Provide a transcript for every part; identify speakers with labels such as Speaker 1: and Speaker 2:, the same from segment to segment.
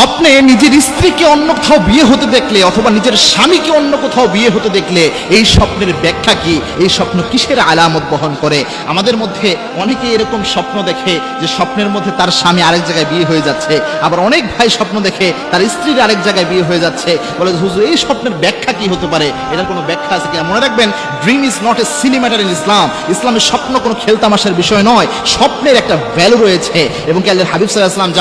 Speaker 1: স্বপ্নে নিজের স্ত্রীকে অন্য কোথাও বিয়ে হতে দেখলে অথবা নিজের স্বামীকে অন্য কোথাও বিয়ে হতে দেখলে এই স্বপ্নের ব্যাখ্যা কি? এই স্বপ্ন কিসের আলামত বহন করে? আমাদের মধ্যে অনেকে এরকম স্বপ্ন দেখে যে স্বপ্নের মধ্যে তার স্বামী আরেক জায়গায় বিয়ে হয়ে যাচ্ছে। আবার অনেক ভাই স্বপ্ন দেখে তার স্ত্রীর আরেক জায়গায় বিয়ে হয়ে যাচ্ছে। বলে হুজুর, এই স্বপ্নের ব্যাখ্যা কি হতে পারে? এটার কোনো ব্যাখ্যা আছে কিনা মনে রাখবেন ড্রিম ইজ নট এ সিনেমাটার ইন ইসলাম ইসলামের স্বপ্ন কোনো খেলতামাশার বিষয় নয়। স্বপ্নের একটা ভ্যালু রয়েছে। এবং কি আল্লাহ হাবিব সাল্লাহ ইসলাম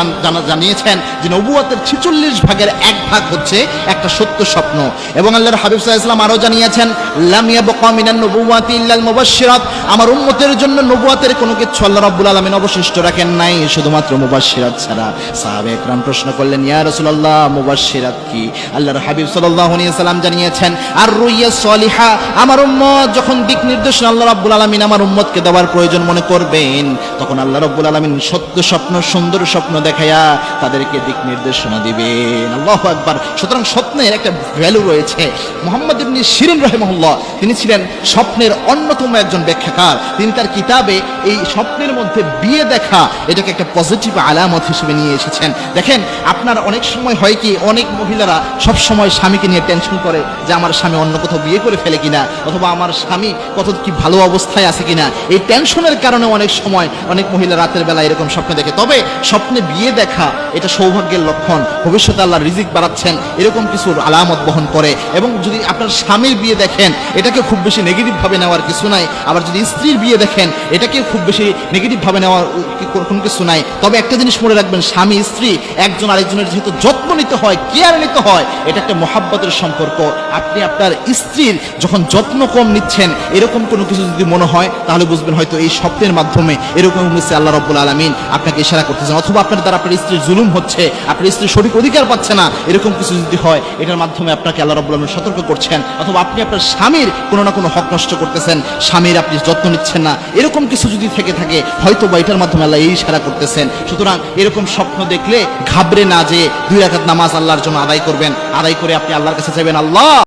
Speaker 1: জানিয়েছেন যে নবুয়াতের ছিচল্লিশ ভাগের এক ভাগ হচ্ছে একটা সত্য স্বপ্ন। এবং আল্লাহর হাবিব সাল্লাহ ইসলাম আরও জানিয়েছেন লামিয়া বকামিনান নবুয়াতি ইল্লাল মুবাশশিরাত আমার উম্মতের জন্য নবুয়াতের কোনো কিছু আল্লাহ রাব্বুল আলামিন অবশিষ্ট রাখেন নাই, শুধুমাত্র মুবাশশিরাত ছাড়া। সাহাবে একরাম প্রশ্ন করলেন, ইয়া রাসূলুল্লাহ, মুবাশশিরাত কি? আল্লাহর হাবিব সাল্লাল্লাহু আলাইহি সাল্লাম জানিয়েছেন আর রুইয়া সলিহা, আমার উম্মত যখন দিক নির্দেশনা আল্লাহ রাব্বুল আলামিন আমার উম্মতকে দেওয়ার প্রয়োজন মনে করবেন, তখন আল্লাহ রাব্বুল আলামিন সত্য স্বপ্ন, সুন্দর স্বপ্ন দেখায়া তাদেরকে দিক নির্দেশনা দিবেন। আল্লাহু আকবার। সুতরাং স্বপ্নের একটা ভ্যালু রয়েছে। মোহাম্মদ ইবনে শিরিন রাহিমাহুল্লাহ, তিনি ছিলেন স্বপ্নের অন্যতম একজন ব্যাখ্যাকার। তিনি তার কিতাবে এই স্বপ্নের মধ্যে বিয়ে দেখা, এটাকে একটা পজিটিভ আলামত হিসেবে নিয়ে এসেছেন। দেখেন, আপনার অনেক সময় হয় কি, অনেক মহিলারা সব সময় স্বামীকে নিয়ে টেনশন করে যে আমার স্বামী অন্য কোথাও বিয়ে করে ফেলে কিনা, অথবা আমার স্বামী কত কি ভালো অবস্থায় আছে কিনা। এই টেনশনের কারণে অনেক সময় অনেক মহিলা রাতের বেলা এরকম স্বপ্ন দেখে। তবে স্বপ্নে বিয়ে দেখা, এটা সৌভাগ্যের লক্ষণ। ভবিষ্যতে আল্লাহ রিজিক বাড়াচ্ছেন, এরকম কিছু আলামত বহন করে। এবং যদি আপনার স্বামীর বিয়ে দেখেন, এটাকে খুব বেশি নেগেটিভ ভাবে নেওয়ার কিছু নাই। আবার যদি স্ত্রীর বিয়ে দেখেন এটাকে খুব বেশি নেগেটিভ ভাবে নেওয়ার কোনো কিছু নাই। তবে একটা জিনিস মনে রাখবেন, স্বামী, স্ত্রী, একজন আরেকজনের যেহেতু যত্ন নিতে হয় কেয়ার নিতে হয়, এটা একটা মহাব্বতের সম্পর্ক। আপনি আপনার স্ত্রীর যখন যত্ন কম নিচ্ছেন, এরকম কোনো কিছু যদি মনে হয়, তাহলে বুঝবেন হয়তো এই স্বপ্নের মাধ্যমে এরকম হচ্ছে আল্লাহ রব্বুল আলমিন আপনাকে ইশারা করতেছেন। অথবা আপনার দ্বারা আপনার স্ত্রীর জুলুম হচ্ছে আপনার স্ত্রীর সঠিক অধিকার পাচ্ছে না, এরকম কিছু যদি হয়, এটার মাধ্যমে আপনাকে আল্লাহ রব্বুল সতর্ক করছেন, অথবা আপনি আপনার স্বামীর কোনো না কোনো হক নষ্ট করতেছেন, স্বামীর আপনি যত্ন নিচ্ছেন না, এরকম কিছু যদি থেকে থাকে হয়তো বা এটার মাধ্যমে আল্লাহ এই ইশারা করতেছেন। সুতরাং এরকম স্বপ্ন দেখলে ঘাবড়ে না যে দুই রাখাত নামাজ আল্লাহর জন্য আদায় করবেন, আদায় করে আপনি আল্লাহর কাছে চাইবেন, আল্লাহ